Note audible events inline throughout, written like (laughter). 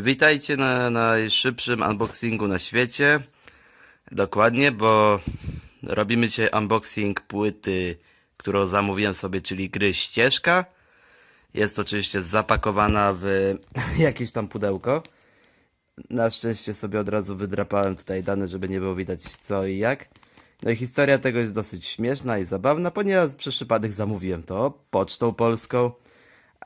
Witajcie na najszybszym unboxingu na świecie. Dokładnie, bo robimy dzisiaj unboxing płyty, którą zamówiłem sobie, czyli gry Ścieżka. Jest oczywiście zapakowana w (laughs) jakieś tam pudełko. Na szczęście sobie od razu wydrapałem tutaj dane, żeby nie było widać co i jak. No i historia tego jest dosyć śmieszna i zabawna, ponieważ przez przypadek zamówiłem to pocztą polską.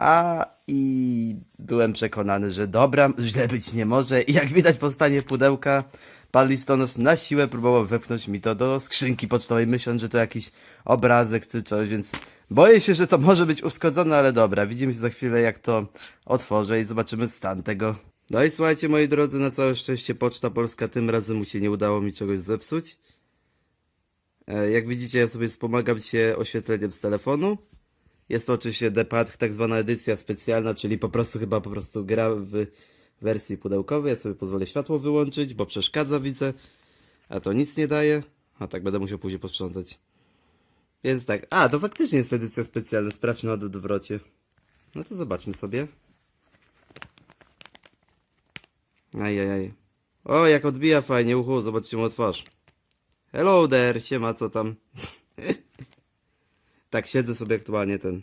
A i byłem przekonany, że dobra, źle być nie może. I jak widać po stanie pudełka, pan listonosz na siłę próbował wepchnąć mi to do skrzynki pocztowej, myśląc, że to jakiś obrazek czy coś, więc boję się, że to może być uszkodzone, ale dobra, widzimy się za chwilę, jak to otworzę i zobaczymy stan tego. No i słuchajcie, moi drodzy, na całe szczęście Poczta Polska tym razem mu się nie udało mi czegoś zepsuć. E, Jak widzicie, ja sobie wspomagam się oświetleniem z telefonu. Jest to oczywiście Depad, tak zwana edycja specjalna, czyli po prostu chyba po prostu gra w wersji pudełkowej. Ja sobie pozwolę światło wyłączyć, bo przeszkadza, widzę. A to nic nie daje. A tak będę musiał później posprzątać. Więc tak. A, to faktycznie jest edycja specjalna. Sprawdź na odwrocie. No to zobaczmy sobie. Ajajaj. O, jak odbija fajnie uchu, zobaczcie mu twarz. Hello there, siema, co tam? (laughs) tak, siedzę sobie aktualnie ten.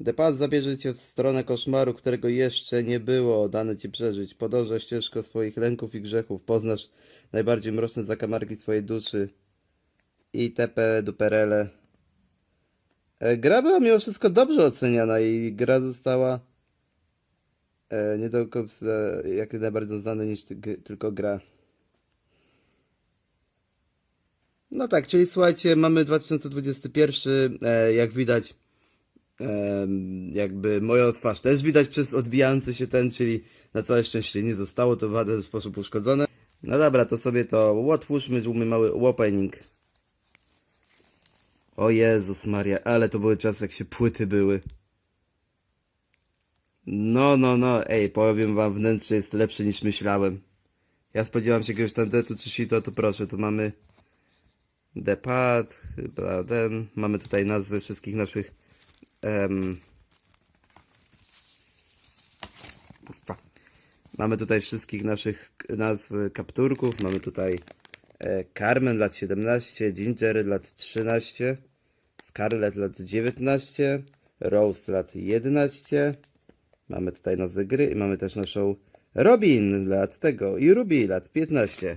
Depad zabierze cię w stronę koszmaru, którego jeszcze nie było, dane ci przeżyć. Podążaj ścieżką swoich lęków i grzechów, poznasz najbardziej mroczne zakamarki swojej duszy. I TP duperele. E, Gra była mimo wszystko dobrze oceniana i gra została e, nie tylko e, jak najbardziej znana niż tylko gra. No tak, czyli słuchajcie, mamy 2021, e, jak widać, em, jakby moją twarz też widać przez odbijający się ten, czyli na całe szczęście nie zostało to w żaden sposób uszkodzone. No dobra, to sobie to otwórzmy, zróbmy mały opening. O Jezus Maria, ale to były czasy, jak się płyty były. No, no, no, ej, powiem wam, wnętrze jest lepsze niż myślałem. Ja spodziewam się jakiegoś tandetu czy sito, to proszę, tu mamy Depad, chyba ten. Mamy tutaj nazwy wszystkich naszych. Um, Mamy tutaj wszystkich naszych nazw kapturków. Mamy tutaj e, Carmen lat 17, Ginger lat 13, Scarlet lat 19, Rose lat 11. Mamy tutaj nazwę gry i mamy też naszą Robin lat tego i Ruby lat 15.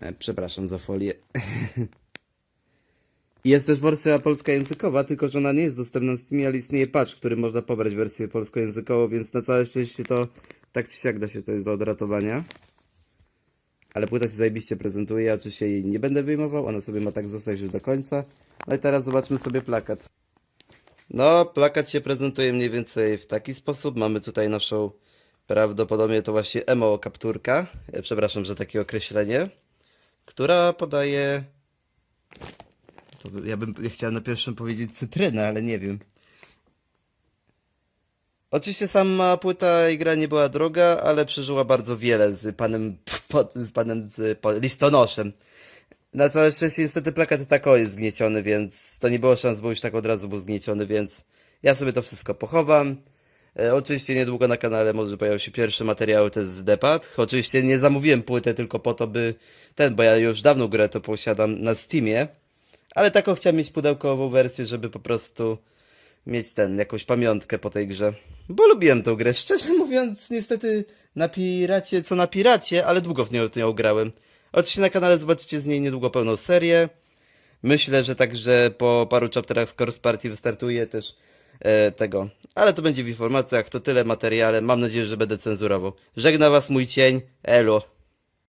E, Przepraszam za folię. (laughs) Jest też wersja polska językowa, tylko że ona nie jest dostępna na Steamie, ale istnieje patch, w którym można pobrać wersję polskojęzykową, więc na całe szczęście to tak czy siak da się to jest do odratowania. Ale płyta się zajebiście prezentuje, ja oczywiście jej nie będę wyjmował, ona sobie ma tak zostać już do końca. No i teraz zobaczmy sobie plakat. No, plakat się prezentuje mniej więcej w taki sposób. Mamy tutaj naszą, prawdopodobnie to właśnie emo kapturka, e, przepraszam, że takie określenie, która podaje to ja bym chciał na pierwszym powiedzieć cytrynę, ale nie wiem. Oczywiście sama płyta i gra nie była droga, ale przeżyła bardzo wiele z panem, z panem z, listonoszem. Na całe szczęście niestety plakat tak jest zgnieciony, więc to nie było szans, bo już tak od razu był zgnieciony, więc ja sobie to wszystko pochowam. E, oczywiście niedługo na kanale może pojawią się pierwsze materiały też z Depad. Oczywiście nie zamówiłem płytę tylko po to, by ten, bo ja już dawno grę to posiadam na Steamie. Ale taką chciałem mieć pudełkową wersję, żeby po prostu mieć ten, jakąś pamiątkę po tej grze. Bo lubiłem tą grę. Szczerze (laughs) mówiąc, niestety na piracie, co na piracie, ale długo w nią, w nią grałem. Oczywiście na kanale zobaczycie z niej niedługo pełną serię. Myślę, że także po paru chapterach z Course Party wystartuje też tego. Ale to będzie w informacjach, to tyle materiale. Mam nadzieję, że będę cenzurował. Żegna was mój cień. Elo.